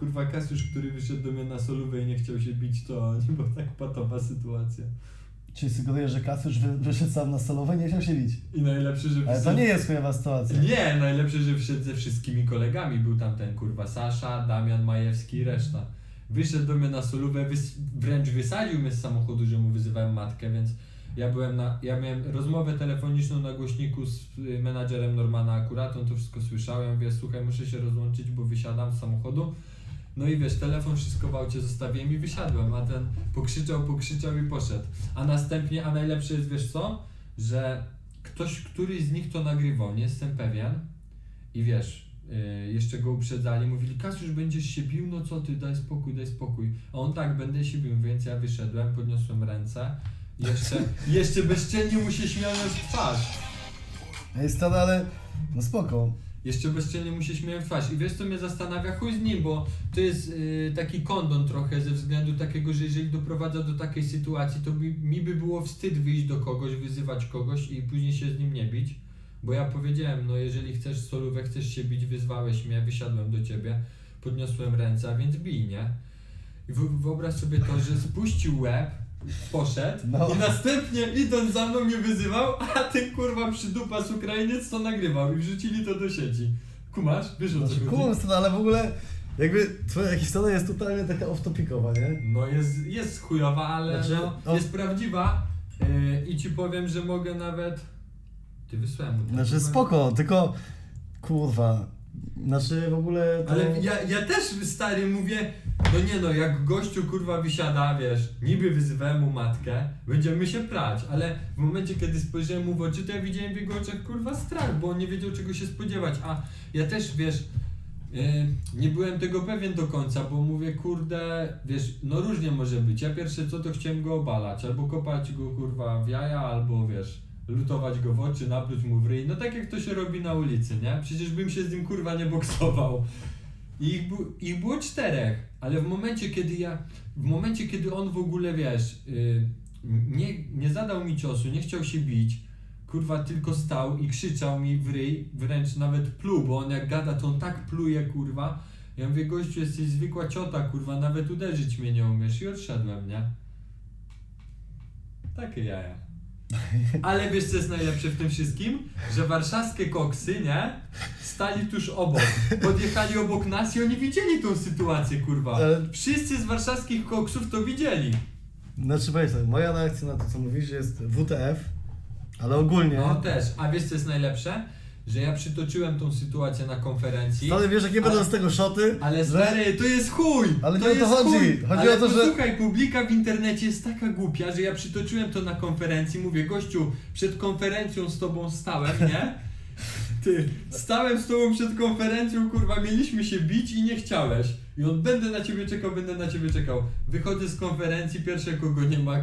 kurwa Kasiusz, który wyszedł do mnie na solówę i nie chciał się bić, to nie była tak patowa sytuacja. Czyli sugerujesz, że Kasiusz wy, wyszedł sam na solowe i nie chciał się bić. I najlepsze, że Ale to nie jest chujowa sytuacja. Nie, najlepsze, że wszedł ze wszystkimi kolegami. Był tam ten kurwa Sasza, Damian Majewski i reszta. Wyszedł do mnie na solówę, wys- wręcz wysadził mnie z samochodu, że mu wyzywałem matkę, więc ja byłem na, ja miałem rozmowę telefoniczną na głośniku z y, menadżerem Normana akurat, on to wszystko słyszał, ja mówię, słuchaj, muszę się rozłączyć, bo wysiadam z samochodu. No i wiesz, telefon wszystko w aucie zostawiłem i wysiadłem, a ten pokrzyczał, pokrzyczał i poszedł. A następnie, a najlepsze jest, wiesz co? Że ktoś, któryś z nich to nagrywał, nie jestem pewien. I wiesz, yy, jeszcze go uprzedzali, mówili, Kasiusz, będziesz się bił, no co ty, daj spokój, daj spokój. A on tak, będę się bił, więc ja wyszedłem, podniosłem ręce. Jeszcze, jeszcze bezczelnie mu się śmiałem w twarz. Ej, stary, ale no spoko. Jeszcze bezczelnie mu się śmieję w twarz. I wiesz co mnie zastanawia? Chuj z nim, bo to jest yy, taki kondon trochę ze względu takiego, że jeżeli doprowadza do takiej sytuacji, to mi, mi by było wstyd wyjść do kogoś, wyzywać kogoś i później się z nim nie bić. Bo ja powiedziałem, no jeżeli chcesz solówę, chcesz się bić, wyzwałeś mnie, wysiadłem do ciebie, podniosłem ręce, a więc bij, nie? I wyobraź sobie to, że spuścił łeb, poszedł No. i następnie idąc za mną mnie wyzywał, a ten kurwa przydupas Ukrainiec to nagrywał i wrzucili to do sieci. Kumasz? Wiesz o co Znaczy, chodzi? kumam ale w ogóle jakby twoja historia jest totalnie taka off-topicowa, nie? No jest, jest chujowa, ale Znaczy, no, o- jest prawdziwa yy, i ci powiem, że mogę nawet... Ty wysłałem mu. Znaczy spoko, tylko kurwa. Znaczy w ogóle to... Ale ja, ja też stary mówię, no nie no, jak gościu kurwa wysiada, wiesz, niby wyzywałem mu matkę, będziemy się prać, ale w momencie kiedy spojrzałem mu w oczy, to ja widziałem w jego oczach kurwa strach, bo on nie wiedział czego się spodziewać, a ja też wiesz, yy, nie byłem tego pewien do końca, bo mówię kurde, wiesz, no różnie może być, ja pierwsze co to chciałem go obalać, albo kopać go kurwa w jaja, albo wiesz, lutować go w oczy, napluć mu w ryj, no tak jak to się robi na ulicy, nie? Przecież bym się z nim kurwa nie boksował. I ich, bu- ich było czterech, ale w momencie, kiedy ja, w momencie, kiedy on w ogóle, wiesz, yy, nie, nie zadał mi ciosu, nie chciał się bić, kurwa, tylko stał i krzyczał mi w ryj, wręcz nawet pluł, bo on jak gada, to on tak pluje, kurwa. Ja mówię, gościu, jesteś zwykła ciota, kurwa, nawet uderzyć mnie nie umiesz i odszedłem, nie? Takie jaja. Ale wiesz co jest najlepsze w tym wszystkim? Że warszawskie koksy, nie? Stali tuż obok. Podjechali obok nas i oni widzieli tą sytuację, kurwa. Ale- Wszyscy z warszawskich koksów to widzieli. Znaczy weź tak, moja reakcja na to co mówisz jest WTF, ale ogólnie... No też. A wiesz co jest najlepsze? Że ja przytoczyłem tą sytuację na konferencji. Stary, wiesz jakie Ale- będą z tego szoty? Ale że- stary, to jest chuj! Ale to nie o to jest chodzi. Chuj. Chodzi ale o to, że- Słuchaj, publika w internecie jest taka głupia, że ja przytoczyłem to na konferencji, mówię, gościu, przed konferencją z tobą stałem, nie? Ty, stałem z tobą przed konferencją, kurwa, mieliśmy się bić i nie chciałeś. I on, będę na ciebie czekał, będę na ciebie czekał. Wychodzę z konferencji, pierwsze kogo nie ma,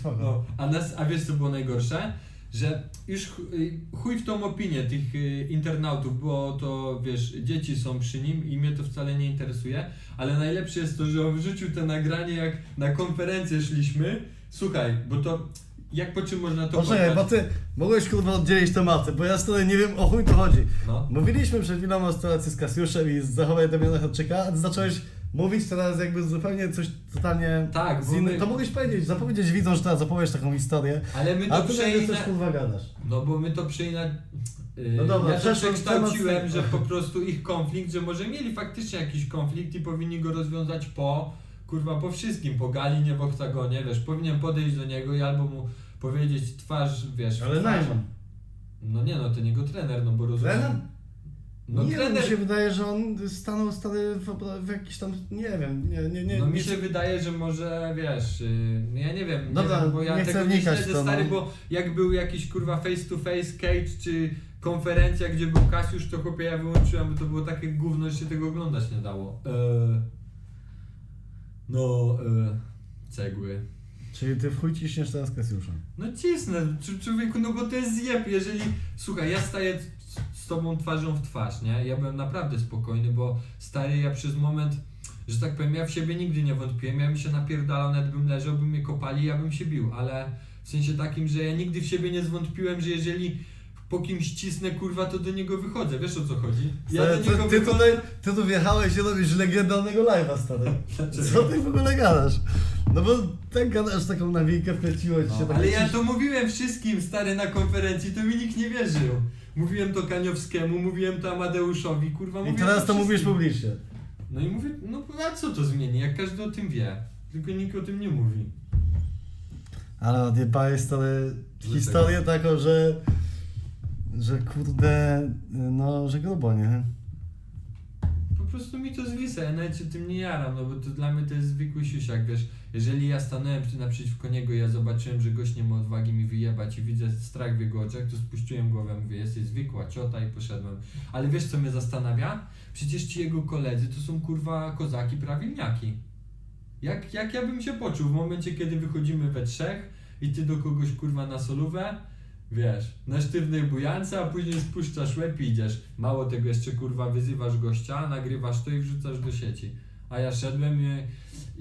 spoko. No, a, nas, a wiesz co było najgorsze? Że już y, chuj w tą opinię tych y, internautów, bo to wiesz, dzieci są przy nim i mnie to wcale nie interesuje, ale najlepsze jest to, że on wrzucił to nagranie jak na konferencję szliśmy. Słuchaj, bo to jak po czym można to Poczekaj, bo ty mogłeś kurwa oddzielić tematy, bo ja stary nie wiem o chuj to chodzi. No. Mówiliśmy przed chwilą o sytuacji z Kasiuszem i z zachowań Damiana Chodczyka, a ty zacząłeś mówić teraz jakby zupełnie coś totalnie Tak, z bo innym. my- To mogłeś powiedzieć, zapowiedzieć widzom, że teraz opowiesz taką historię, Ale my a to ty nagle coś kurwa gadasz. No bo my to przeina... Yy, No dobra, ja to przeszło przekształciłem, temat- że po prostu ich konflikt, że może mieli faktycznie jakiś konflikt i powinni go rozwiązać po, kurwa, po wszystkim, po Galinie w oktagonie, wiesz, powinien podejść do niego i albo mu powiedzieć twarz, wiesz, w Ale twarz. Najman. No nie no, to nie go trener, no bo rozumiem. Trener? No nie, trener, mi się wydaje, że on stanął stary w, w jakiś tam, nie wiem, nie, nie, nie. no mi się wydaje, że może, wiesz, yy, ja nie wiem, Dobra, nie wiem, bo ja nie tego nie śledzę, to, stary, no. bo jak był jakiś, kurwa, face to face cage, czy konferencja, gdzie był Kasiusz, to chłopie ja wyłączyłem, bo to było takie gówno, że się tego oglądać nie dało. Eee, no, eee, cegły. Czyli ty w chuj ciśniesz teraz Kasiusza. No cisnę, Cz- człowieku, no bo to jest zjeb, jeżeli... Słuchaj, ja staję z- tobą twarzą w twarz, nie? Ja byłem naprawdę spokojny, bo stary, ja przez moment, że tak powiem, ja w siebie nigdy nie wątpiłem, ja bym się napierdalał, nawet bym leżał, by mnie kopali, ja bym się bił, ale w sensie takim, że ja nigdy w siebie nie zwątpiłem, że jeżeli po kimś cisnę, kurwa, to do niego wychodzę, wiesz o co chodzi? Ja Stary, do niego ty, ty, wychodzę... tutaj, ty tu wjechałeś i robisz legendarnego live'a, stary. Co ty w ogóle gadasz? No bo tak gadasz taką nawijkę, wpleciło ci się No, tak ale ja to mówiłem wszystkim, stary, na konferencji, to mi nikt nie wierzył. Mówiłem to Kaniowskiemu, mówiłem to Amadeuszowi, kurwa, I mówiłem teraz to mówisz wszystkim. publicznie. No i mówię, no a co to zmieni, jak każdy o tym wie, tylko nikt o tym nie mówi. Ale odjebałeś stary historię taką, że... Że kurde, no, że grubo, nie? Prostu mi to zwisa, ja nawet się tym nie jaram, no bo to dla mnie to jest zwykły siusiak, wiesz, jeżeli ja stanąłem przy, naprzeciwko niego i ja zobaczyłem, że gość nie ma odwagi mi wyjebać i widzę strach w jego oczach, to spuściłem głowę, mówię, jesteś zwykła ciota i poszedłem. Ale wiesz co mnie zastanawia? Przecież ci jego koledzy to są kurwa kozaki prawilniaki. Jak, jak ja bym się poczuł w momencie, kiedy wychodzimy we trzech i ty do kogoś kurwa na solówę, wiesz, na sztywnej bujance, a później spuszczasz łeb i idziesz. Mało tego, jeszcze kurwa wyzywasz gościa, nagrywasz to i wrzucasz do sieci. A ja szedłem i,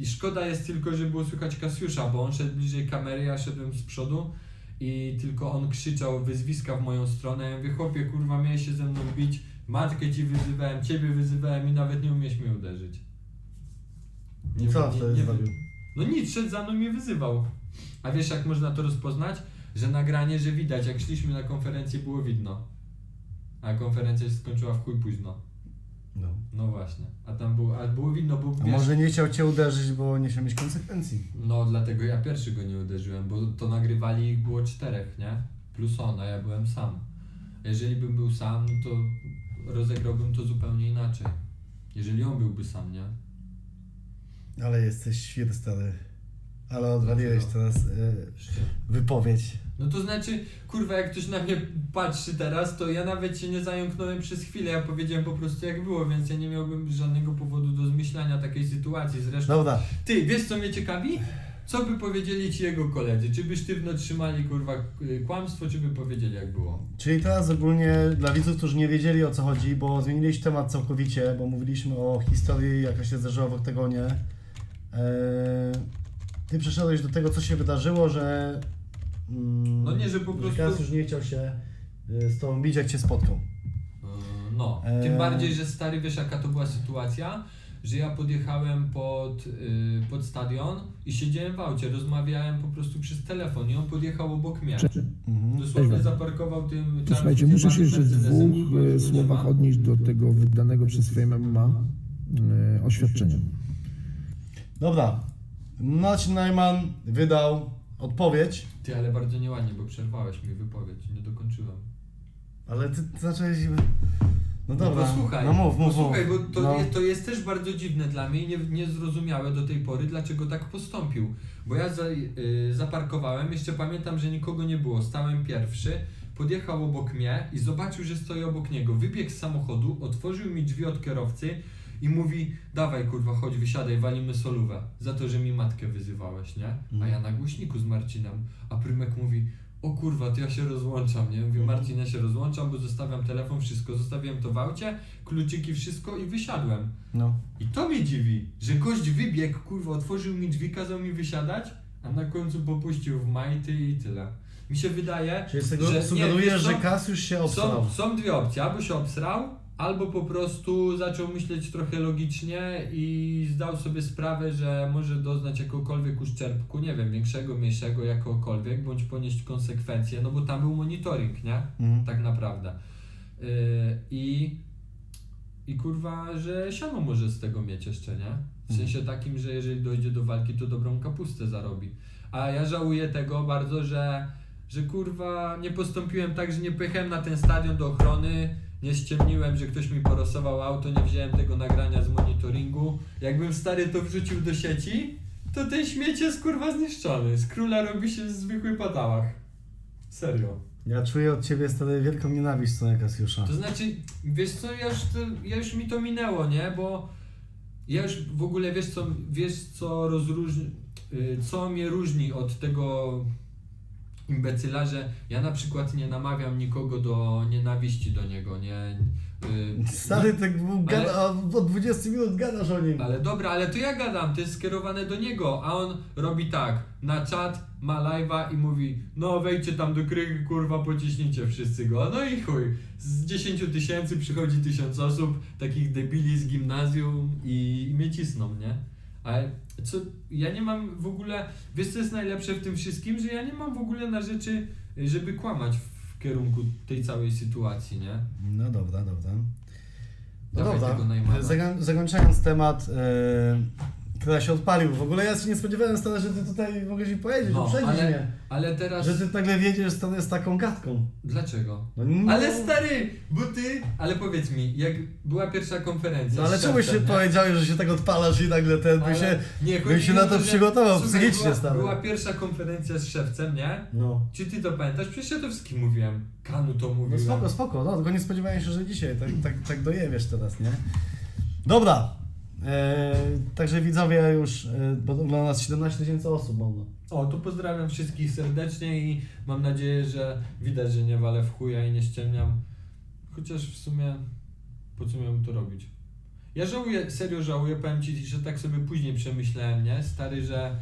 i szkoda jest tylko, że było słychać Kasiusza, bo on szedł bliżej kamery, ja szedłem z przodu i tylko on krzyczał wyzwiska w moją stronę. Ja mówię, chłopie, kurwa, miałeś się ze mną bić, matkę ci wyzywałem, ciebie wyzywałem i nawet nie umiesz mnie uderzyć. I co wtedy nie- zrobił? no nic, szedł za mną i mnie wyzywał. A wiesz jak można to rozpoznać? Że nagranie, że widać, jak szliśmy na konferencję było widno. A konferencja się skończyła w chuj późno. No. No właśnie. A tam było, a było widno, bo A wiesz, może nie chciał cię uderzyć, bo nie chciał mieć konsekwencji. No dlatego ja pierwszy go nie uderzyłem, bo to nagrywali ich było czterech, nie? Plus on, a ja byłem sam. Jeżeli bym był sam, no to rozegrałbym to zupełnie inaczej. Jeżeli on byłby sam, nie? Ale jesteś świr, stary. Ale odwaliłeś Dlaczego? teraz y, wypowiedź. No to znaczy, kurwa, jak ktoś na mnie patrzy teraz, to ja nawet się nie zająknąłem przez chwilę, ja powiedziałem po prostu jak było, więc ja nie miałbym żadnego powodu do zmyślania takiej sytuacji. Zresztą, Dobra, ty, wiesz co mnie ciekawi? Co by powiedzieli ci jego koledzy? Czy by sztywno trzymali, kurwa, y, kłamstwo, czy by powiedzieli jak było? czyli teraz ogólnie dla widzów, którzy nie wiedzieli o co chodzi, bo zmieniliśmy temat całkowicie, bo mówiliśmy o historii, jaka się zdarzyła w Oktagonie. Eee, ty przeszedłeś do tego, co się wydarzyło, że... Mm, No nie, że po prostu- Że już nie chciał się y, z tobą bić, jak cię spotkał. Yy, No, Eee. tym bardziej, że stary, wiesz jaka to była sytuacja, że ja podjechałem pod, yy, pod stadion i siedziałem w aucie, rozmawiałem po prostu przez telefon i on podjechał obok mnie. Mhm. Dosłownie zaparkował tym czarnym Słuchajcie, muszę się jeszcze w Mercedesem i dwóch powiedział, e, że nie słowach ma. odnieść do tego wydanego przez Fame MMA e, oświadczenia. Dobra, Marcin Najman wydał odpowiedź, Ty, ale bardzo nieładnie, bo przerwałeś mi wypowiedź, nie dokończyłem. ale ty zacząłeś... No dobra, no, posłuchaj, no mów, mów, posłuchaj, mów. bo to, no. jest, to jest też bardzo dziwne dla mnie i nie, niezrozumiałe do tej pory, dlaczego tak postąpił. Bo ja za, y, zaparkowałem, jeszcze pamiętam, że nikogo nie było, stałem pierwszy, podjechał obok mnie i zobaczył, że stoję obok niego. Wybiegł z samochodu, otworzył mi drzwi od kierowcy i mówi, dawaj kurwa, chodź, wysiadaj, walimy solówę. Za to, że mi matkę wyzywałeś, nie? A Mhm. ja na głośniku z Marcinem. A Prymek mówi, o kurwa, to ja się rozłączam, nie? Mówię, Mhm. Marcin, ja się rozłączam, bo zostawiam telefon, wszystko. Zostawiłem to w aucie, kluczyki, wszystko i wysiadłem. No. I to mnie dziwi, że gość wybiegł, kurwa, otworzył mi drzwi, kazał mi wysiadać, a na końcu popuścił w majty i tyle. Mi się wydaje, Czyli z tego że... nie, sugerujesz, wiesz co? że Kas już się obstrał. Są, są dwie opcje, albo się obsrał, albo po prostu zaczął myśleć trochę logicznie i zdał sobie sprawę, że może doznać jakiegokolwiek uszczerbku, nie wiem, większego, mniejszego, jakokolwiek, bądź ponieść konsekwencje, no bo tam był monitoring, nie? Mhm. Tak naprawdę. Yy, I, I kurwa, że siano może z tego mieć jeszcze, nie? W sensie takim, że jeżeli dojdzie do walki, to dobrą kapustę zarobi. A ja żałuję tego bardzo, że, że kurwa nie postąpiłem tak, że nie pojechałem na ten stadion do ochrony, nie ściemniłem, że ktoś mi porosował auto, nie wziąłem tego nagrania z monitoringu. Jakbym stary to wrzucił do sieci, to ten śmieć jest kurwa zniszczony. Z króla robi się zwykły patałach. Serio. Ja czuję od ciebie stary wielką nienawiść w stronę Kasiusza. To znaczy, wiesz co, ja już, ja już mi to minęło, nie? Bo ja już w ogóle wiesz co, wiesz co rozróżni, y, co mnie różni od tego imbecyla, że ja na przykład nie namawiam nikogo do nienawiści do niego, nie... y, Stary, tak gada, a od 20 minut gadasz o nim. Ale dobra, ale to ja gadam, to jest skierowane do niego, a on robi tak, na czat, ma live'a i mówi, no wejdźcie tam do krychy, kurwa, pociśnijcie wszyscy go, no i chuj, z 10 tysięcy przychodzi tysiąc osób, takich debili z gimnazjum i, i mnie cisną, nie? Ale co, ja nie mam w ogóle, wiesz co jest najlepsze w tym wszystkim, że ja nie mam w ogóle na rzeczy, żeby kłamać w kierunku tej całej sytuacji, nie? No dobra, dobra. No Dawaj dobra, zakończając temat, yy, który się odpalił. W ogóle ja się nie spodziewałem stary, że ty tutaj mogłeś mi powiedzieć, No, uprzedzić ale, mnie. ale teraz... Że ty nagle wiedziesz, że to jest taką gadką. Dlaczego? No, nie- Ale stary, bo ty. Ale powiedz mi, jak była pierwsza konferencja. No ale z czemu się szefem, nie? powiedziałeś, że się tak odpalasz i nagle ten by Ale się... nie, bym chodzi się mi na to że- przygotował Słuchaj, psychicznie, była, stary. Była pierwsza konferencja z szewcem, nie? No. Czy ty to pamiętasz? Przecież ja to wszystkim mówiłem. Kanu to No mówiłem. spoko, spoko, no tylko nie spodziewałem się, że dzisiaj tak, tak, tak dojebiesz teraz, nie? Dobra. E, także widzowie już, e, bo ogląda nas 17 tysięcy osób, mam. O, to pozdrawiam wszystkich serdecznie i mam nadzieję, że widać, że nie walę w chuja i nie ściemniam. Chociaż w sumie po co miałem to robić? Ja żałuję, serio żałuję, powiem Ci, że tak sobie później przemyślałem, nie? Stary, że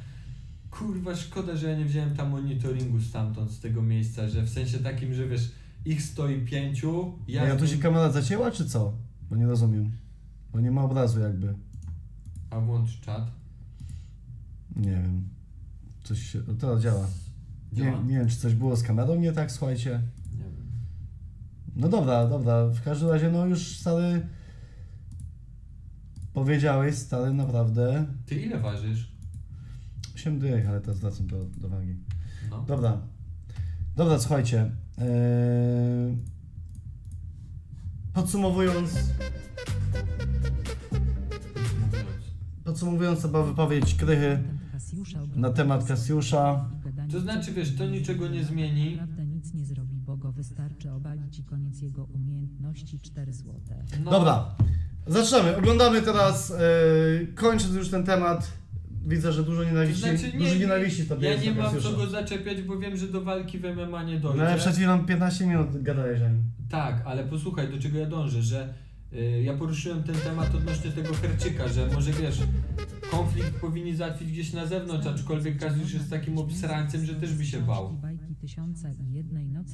kurwa szkoda, że ja nie wziąłem tam monitoringu stamtąd, z tego miejsca, że w sensie takim, że wiesz, ich stoi pięciu, ja... Ja, z tu się kamera zacięła, czy co? Bo nie rozumiem. Bo nie ma obrazu jakby. A włącz czat. Nie wiem. Coś się... O, teraz działa. Nie, Działa? nie wiem, czy coś było z kamerą nie tak, słuchajcie. Nie wiem. No dobra, dobra. W każdym razie, no już stary... Powiedziałeś, stary, naprawdę... Ty ile ważysz? 8 dych, ale teraz wracam do, do wagi. No. Dobra. Dobra, słuchajcie. Eee... Podsumowując, Mówiąc. podsumowując chyba wypowiedź Krychy na temat Kasiusza. To znaczy, wiesz, to niczego nie zmieni. Prawda nic nie zrobi, bo go wystarczy obalić i koniec jego umiejętności 4 złote. No, Dobra, zaczynamy. Oglądamy teraz, e, kończąc już ten temat. Widzę, że dużo To nienawiści, znaczy, dużo nie, nienawiści w tobie ja nie mam co go zaczepiać, bo wiem, że do walki w MMA nie dojdzie. No ale przed chwilą 15 minut gadałeś o nim. Tak, ale posłuchaj, do czego ja dążę, że ja poruszyłem ten temat odnośnie tego Herczyka, że może wiesz, konflikt powinni załatwić gdzieś na zewnątrz, aczkolwiek Kaziusz jest takim obsrańcem, że też by się bał.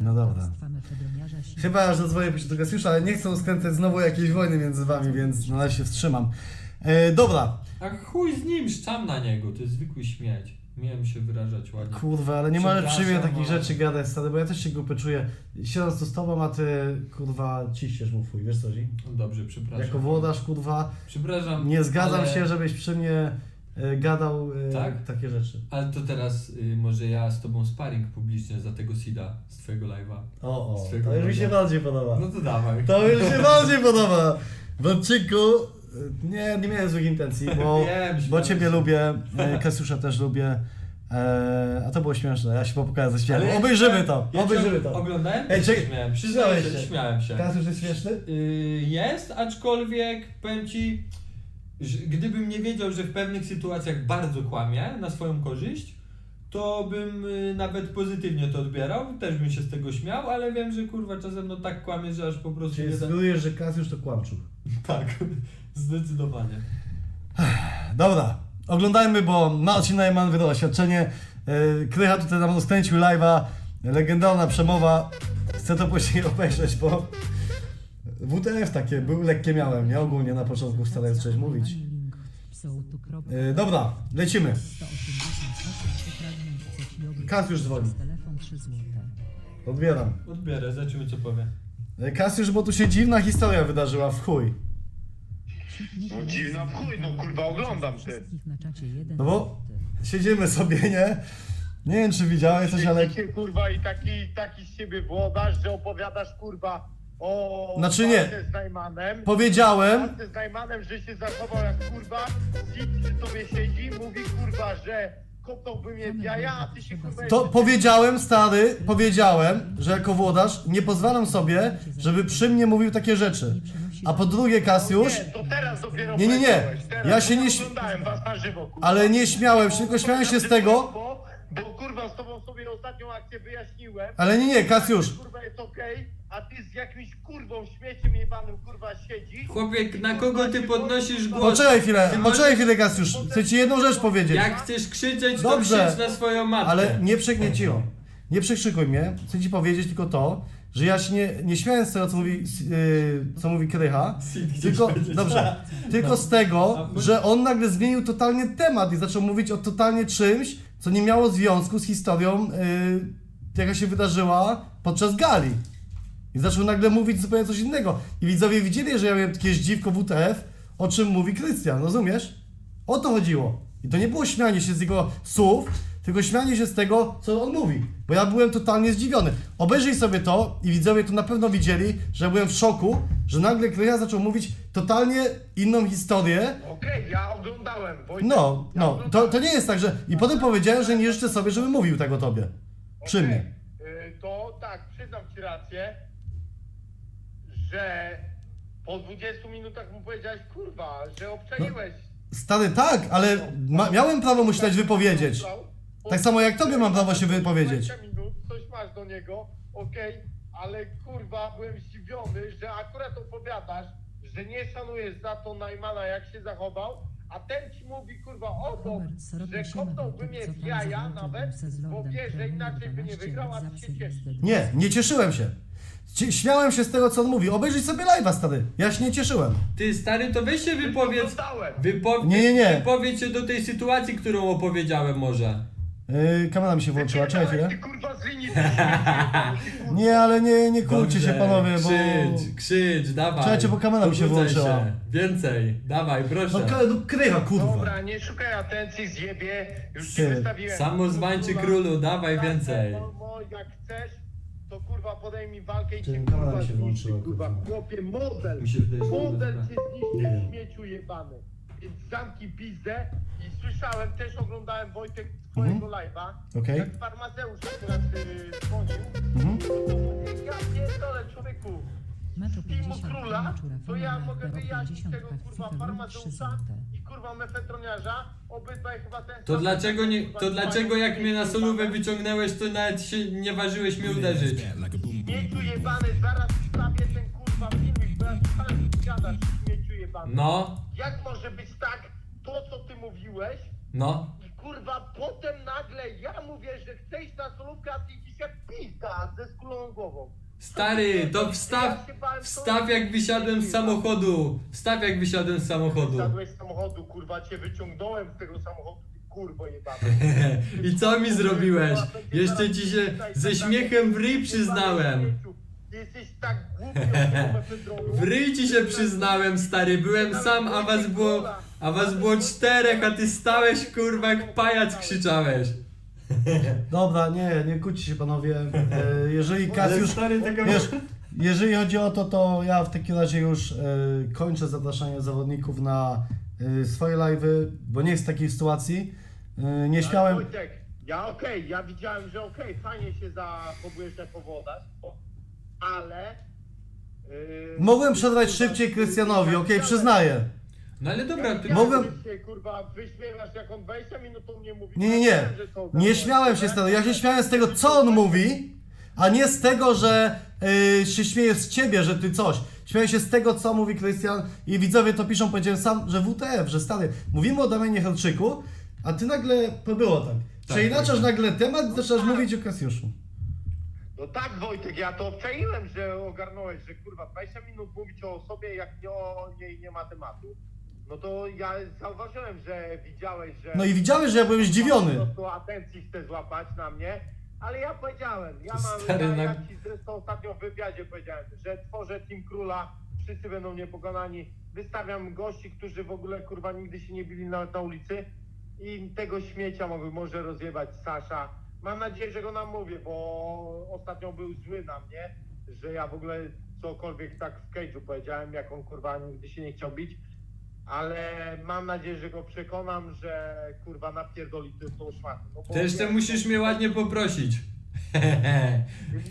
No dobra. Chyba aż zadzwonię do Kasiusza, ale nie chcę skręcać znowu jakiejś wojny między wami, więc na razie się wstrzymam. E, dobra, A chuj z nim, szczam na niego, to jest zwykły śmieć. Miałem się wyrażać ładnie. kurwa, ale nie możesz przy mnie Przepraszam, takich ale- rzeczy gadać, stary, bo ja też się głupio czuję. Siedząc tu z tobą, a ty, kurwa, ciściesz mu fuj, wiesz co chodzi? No Dobrze, przepraszam. Jako włodarz, kurwa, Przepraszam. nie zgadzam ale... się, żebyś przy mnie e, gadał e, Tak? takie rzeczy. Ale to teraz y, może ja z tobą sparring publicznie za tego Sida z twojego live'a. O, o, Z twojego to już mi się bardziej podoba. No to dawaj. To już się bardziej podoba. W odcinku, nie, nie miałem złych intencji, bo, Wiem, bo śmiałem ciebie się. lubię, e, Kasiusza też lubię. E, a to było śmieszne, ja się popukałem ze śmiechem. Ja Obejrzymy to, ja obejrzymy to. Oglądałem? Ej, Ej, czekaj, śmiałem. Przyznałem śmiałeś się, się. śmiałem się. Kasiusz jest śmieszny? Y, jest, aczkolwiek powiem ci, że gdybym nie wiedział, że w pewnych sytuacjach bardzo kłamie na swoją korzyść, to bym y, nawet pozytywnie to odbierał, też bym się z tego śmiał, ale wiem, że kurwa czasem no tak kłamie, że aż po prostu Czyli sugerujesz, że Kasiusz to kłamczuch. Tak, zdecydowanie. Dobra, oglądajmy, bo Marcin Najman wydał oświadczenie. Yy, Krycha tutaj nam rozkręcił live'a. Legendarna przemowa. Chcę to później obejrzeć, bo WTF takie, był lekkie miałem, nie? Ogólnie na początku starając coś mówić. Yy, dobra, lecimy. 188 fragment ceki Kasiusz dzwoni. Telefon 3 złote. Odbieram. Odbierę, zobaczymy co powie. Yy, Kasiusz, bo tu się dziwna historia wydarzyła w chuj. No dziwna w chuj, no kurwa oglądam ty. Wszystkich na czacie 1 No bo siedzimy sobie, nie? Nie wiem, czy widziałeś coś, ale... Siedzicie, kurwa i taki, taki z siebie włodarz, że opowiadasz kurwa o Znaczy nie. walce z Najmanem. Powiedziałem, Walce z Najmanem, że się zachował jak kurwa, Sid przy tobie siedzi, mówi kurwa, że kopnąłby mnie w jaja, a ty się kurwa... To powiedziałem, stary, powiedziałem, że jako włodarz nie pozwalam sobie, żeby przy mnie mówił takie rzeczy. A po drugie, Kasiusz, Nie, to teraz dopiero Nie, nie, nie. powiedziałeś, Teraz, Ja się nie- oglądałem was na żywo, kurwa. ale nie śmiałem się, tylko śmiałem się z tego, Bo kurwa z tobą sobie ostatnią akcję wyjaśniłem. Ale nie, nie, Kasiusz. Kurwa jest okej, a ty z jakimś kurwą śmieciem jebanym kurwa siedzisz. Chłopie, na kogo ty podnosisz głos? Poczekaj chwilę, Ty poczekaj chwilę, Kasiusz. Chcę ci jedną rzecz powiedzieć. Jak chcesz krzyczeć, to Dobrze. krzycz na swoją matkę. Ale nie przegnieciło. Nie przekrzykuj mnie. Chcę ci powiedzieć tylko to, że ja się nie, nie śmiałem z tego, co mówi, yy, co mówi Krycha, tylko, dobrze, tylko z tego, że on nagle zmienił totalnie temat i zaczął mówić o totalnie czymś, co nie miało związku z historią, yy, jaka się wydarzyła podczas gali. I zaczął nagle mówić zupełnie coś innego. I widzowie widzieli, że ja miałem takie zdziwko WTF, o czym mówi Krystian, rozumiesz? O to chodziło. I to nie było śmianie się z jego słów, tylko śmianie się z tego, co on mówi. Bo ja byłem totalnie zdziwiony. Obejrzyj sobie to i widzowie to na pewno widzieli, że ja byłem w szoku, że nagle Krystian zaczął mówić totalnie inną historię. Okej, ja oglądałem. Wojtek, No, ja no, to, to nie jest tak, że... I potem powiedziałem, że nie życzę sobie, żeby mówił tego tobie. Przy Okej, mnie. y, To tak, przyznam ci rację, że po 20 minutach mu powiedziałeś, kurwa, że obczaiłeś. Stary, tak, ale ma, miałem prawo mu się dać wypowiedzieć. Tak samo jak tobie mam prawo się wypowiedzieć. 20 minut, coś masz do niego, okej, ale kurwa, byłem zdziwiony, że akurat opowiadasz, że nie szanujesz za to Najmana, jak się zachował, a ten ci mówi, kurwa, o to, Robert że siema, kopnąłby mnie w jaja nawet, bo wie, że inaczej by nie 12 wygrał, a ty się cieszysz. Nie, nie cieszyłem się. Śmiałem się z tego, co on mówi. Obejrzyj sobie live'a, stary. Ja się nie cieszyłem. Ty stary, to weź się wypowiedz. Wypo... Nie, nie, nie. Wypowiedz się do tej sytuacji, którą opowiedziałem może. Yy, kamera mi się włączyła, czekaj chwilę. Ty kurwa z linii. Nie, ale nie, nie kłóćcie się panowie, bo... Krzycz, krzycz, dawaj. Czekajcie, bo kamera mi się Pobudzaj włączyła. się. Więcej, dawaj, proszę. No, k- no krycha, kurwa. Dobra, nie szukaj atencji, zjebie. Już ci Ty. wystawiłem. Samozwańczy królu, dawaj tak, więcej. No, no, jak chcesz, to kurwa podejmij walkę i Ty, cię kamera kurwa mi się zniszczy, włączyła, kurwa. kurwa. Chłopie, model. Mi się wydaje, że Model cię Nie wiem. zniszczy, śmieciu jebany. Więc zamknij pizdę i słyszałem, też oglądałem Wojtek twojego live'a. Okej. Jak farmazeusz akurat y, dzwonił. Mhm. to mówię, Ja pierdolę, człowieku. Meczu Z filmu 50 króla, to ja mogę wyjaśnić 50 tego kurwa FIFA farmazeusza 3 złote. i kurwa mefetroniarza, obydwaj chyba ten To sam- dlaczego nie, kurwa, to dlaczego jak mnie na solówę jebany. wyciągnęłeś, to nawet się nie ważyłeś mnie uderzyć? Śmieciu jebany, zaraz wstawię ten kurwa filmik, bo ja słuchałem, co gadasz, śmieciu jebany. No, Jak może być tak, to co ty mówiłeś no. i kurwa potem nagle ja mówię, że iść na solówkę, a ty idziesz jak pizda ze skulą głową. Stary, to wstaw, wstaw jak wysiadłem z samochodu. Wstaw jak wysiadłem z samochodu. Wsiadłeś z samochodu, kurwa, cię wyciągnąłem z tego samochodu, ty kurwo jebany. I co mi zrobiłeś? Jeszcze ci się ze śmiechem w ryj przyznałem. Ty jesteś tak głupi W ryj ci się przyznałem, stary, byłem sam, a was było, a was było czterech, a ty stałeś, kurwa, jak pajac krzyczałeś. Dobra, nie, nie kłóćcie się panowie. E, jeżeli Kasiusz... Wiesz, jeżeli chodzi o to, to ja w takim razie już e, kończę zapraszanie zawodników na e, swoje live'y, bo nie jest takiej sytuacji. E, nie śmiałem... Wojtek, ja okej, ja widziałem, że okej, fajnie się zachowujesz jako wodarz, ale... Yy, Mogłem przerwać szybciej Krystianowi, okej, przyznaję. No ale dobra, ty... Się, kurwa, wyśmiewasz, jak on 20 minut o mnie mówi. Nie, nie, nie. Że to Nie ogarnąłeś, śmiałem się z tego. Ja się śmiałem z tego, co on mówi, a nie z tego, że yy, się śmieję z ciebie, że ty coś. Śmieję się z tego, co mówi Krystian i widzowie to piszą, powiedziałem sam, że WTF, że stary, mówimy o Damianie Helczyku, a ty nagle, to było tak. Przeinaczasz tak. nagle temat i zaczynasz mówić o Kasiuszu. No tak, Wojtek, ja to obczaiłem, że ogarnąłeś, że kurwa 20 minut mówić o sobie, jak nie o niej nie ma tematu. No to ja zauważyłem, że widziałeś, że... No i widziałeś, że ja byłem zdziwiony. Po prostu atencji chce złapać na mnie, ale ja powiedziałem, ja mam, Stary, ja, na- ja ci zresztą ostatnio w wywiadzie powiedziałem, że tworzę Team Króla, wszyscy będą niepokonani, wystawiam gości, którzy w ogóle kurwa nigdy się nie bili nawet na ulicy i tego śmiecia mogę, może rozjebać Sasza. Mam nadzieję, że go namówię, bo ostatnio był zły na mnie, że ja w ogóle cokolwiek tak w cage'u powiedziałem, jak on kurwa nigdy się nie chciał bić. Ale mam nadzieję, że go przekonam, że kurwa napierdoli ty tą szmatę. No bo Ty jeszcze wiesz, musisz mnie ładnie poprosić.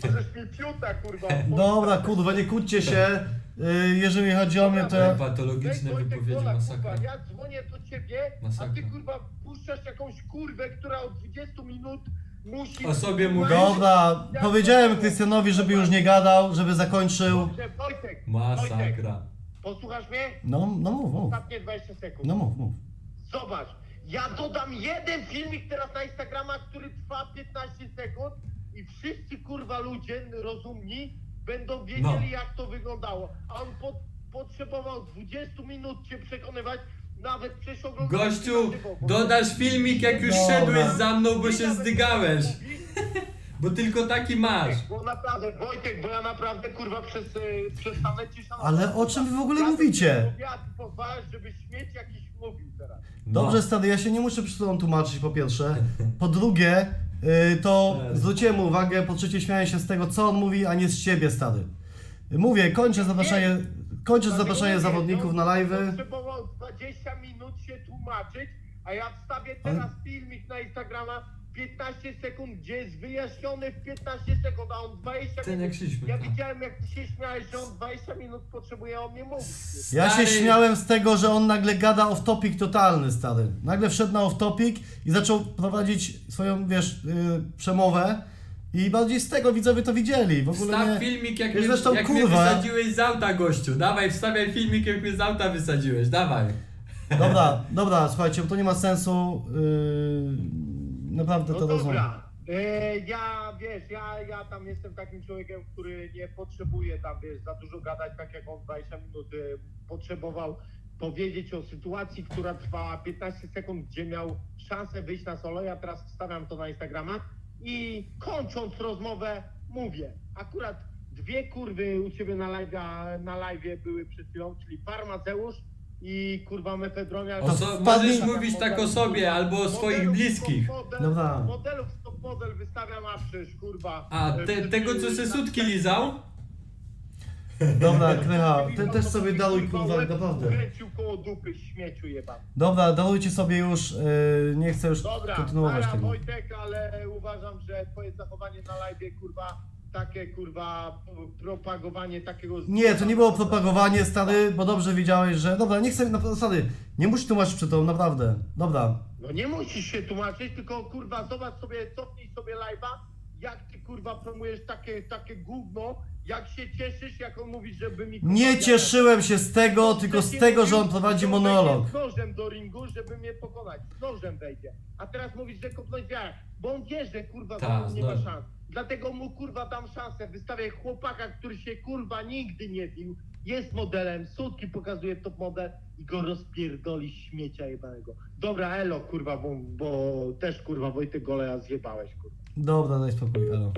Możesz mi piuta kurwa. Dobra, kurwa, nie kłóćcie się. y, jeżeli chodzi o mnie, to ja... Patologiczne Wojtek wypowiedzi, masakra. Kurwa, ja dzwonię do ciebie, a Masakra. ty kurwa puszczasz jakąś kurwę, która od 20 minut musi... O sobie mówisz? Dobra, powiedziałem Krystianowi, żeby już nie gadał, żeby zakończył. Dobrze, Wojtek, Wojtek, Masakra. Posłuchasz mnie? No, no mów, mów. Ostatnie 20 sekund. No mów, mów. Zobacz, ja dodam jeden filmik teraz na Instagrama, który trwa 15 sekund i wszyscy kurwa ludzie rozumni będą wiedzieli No. jak to wyglądało. A on po, potrzebował 20 minut cię przekonywać, nawet przecież oglądał Gościu, dodasz filmik jak już Dobra. szedłeś za mną, bo się zdygałeś. Bo tylko taki masz. Bo naprawdę, Wojtek, bo ja naprawdę kurwa przez, e, ci szanować. Ale o czym wy w ogóle Ja mówicie? ty pozwalasz, żeby śmieć jakiś mówił teraz. No. Dobrze, stary, ja się nie muszę przed tobą tłumaczyć, po pierwsze. Po drugie, y, to zwróciłem mu uwagę, po trzecie śmiałem się z tego, co on mówi, a nie z ciebie, stary. Mówię, kończę zapraszanie, kończę zapraszanie zawodników na live'y. Potrzebował 20 minut się tłumaczyć, a ja wstawię teraz filmik na Instagrama 15 sekund, gdzie jest wyjaśniony w 15 sekund, a on 20 Ten minut. szliśmy, Ja tak. widziałem jak ty się śmiałeś, że on 20 minut potrzebuje o mnie mówić. Ja się Stary. śmiałem z tego, że on nagle gada off-topic totalny, stary. Nagle wszedł na off-topic i zaczął prowadzić swoją, wiesz, y, przemowę. I bardziej z tego widzowie to widzieli. W ogóle Wstaw nie... filmik jak, Ja mnie, zresztą, jak mnie kurwa. wysadziłeś z auta, gościu. Dawaj, wstawiaj filmik jak mnie z auta wysadziłeś, dawaj. Dobra, dobra, słuchajcie, bo to nie ma sensu. Yy, naprawdę No to rozumiem. E, ja wiesz, ja, ja tam jestem takim człowiekiem, który nie potrzebuje tam wiesz, za dużo gadać, tak jak on 20 minut e, potrzebował powiedzieć o sytuacji, która trwała 15 sekund, gdzie miał szansę wyjść na solo. Ja teraz wstawiam to na Instagrama i kończąc rozmowę mówię, akurat dwie kurwy u ciebie na live, na live były przed chwilą, czyli Farmaceusz i kurwa Mefedronia. O so, wpadnij- możesz mówić tak o sobie albo o swoich Modelów bliskich. stop model, Dobra. Modelów stop model wystawiam, a przecież kurwa. A te, tego co se sutki lizał? Dobra, Krycha, ty też sobie daruj, kurwa, naprawdę. Kręcił koło dupy śmieciu. Dobra, darujcie sobie już, yy, nie chcę już Dobra, kontynuować para tego. Wojtek, ale uważam, że twoje zachowanie na live kurwa, takie kurwa propagowanie takiego... Nie, to nie było propagowanie, stary, bo dobrze wiedziałeś, że... Dobra, nie chcę, naprawdę, stary, nie musisz tłumaczyć przed tobą, naprawdę. Dobra. No nie musisz się tłumaczyć, tylko kurwa zobacz sobie, cofnij sobie live'a, jak ty kurwa promujesz takie, takie gówno, jak się cieszysz, jak on mówi, żeby mi... kurwa, Nie cieszyłem się z tego, tylko z tego, że on prowadzi on monolog. Z nożem do ringu, żeby mnie pokonać. Z nożem wejdzie. A teraz mówisz, że kopnąć wiarę. Bo on wie, że kurwa Ta, nie ma szans. Dlatego mu kurwa dam szansę. Wystawię chłopaka, który się kurwa nigdy nie bił. Jest modelem, sutki pokazuje top model i go rozpierdoli śmiecia jebanego. Dobra, elo kurwa, bo, bo też kurwa Wojtek Goleja zjebałeś kurwa. Dobra, daj spokój, elo.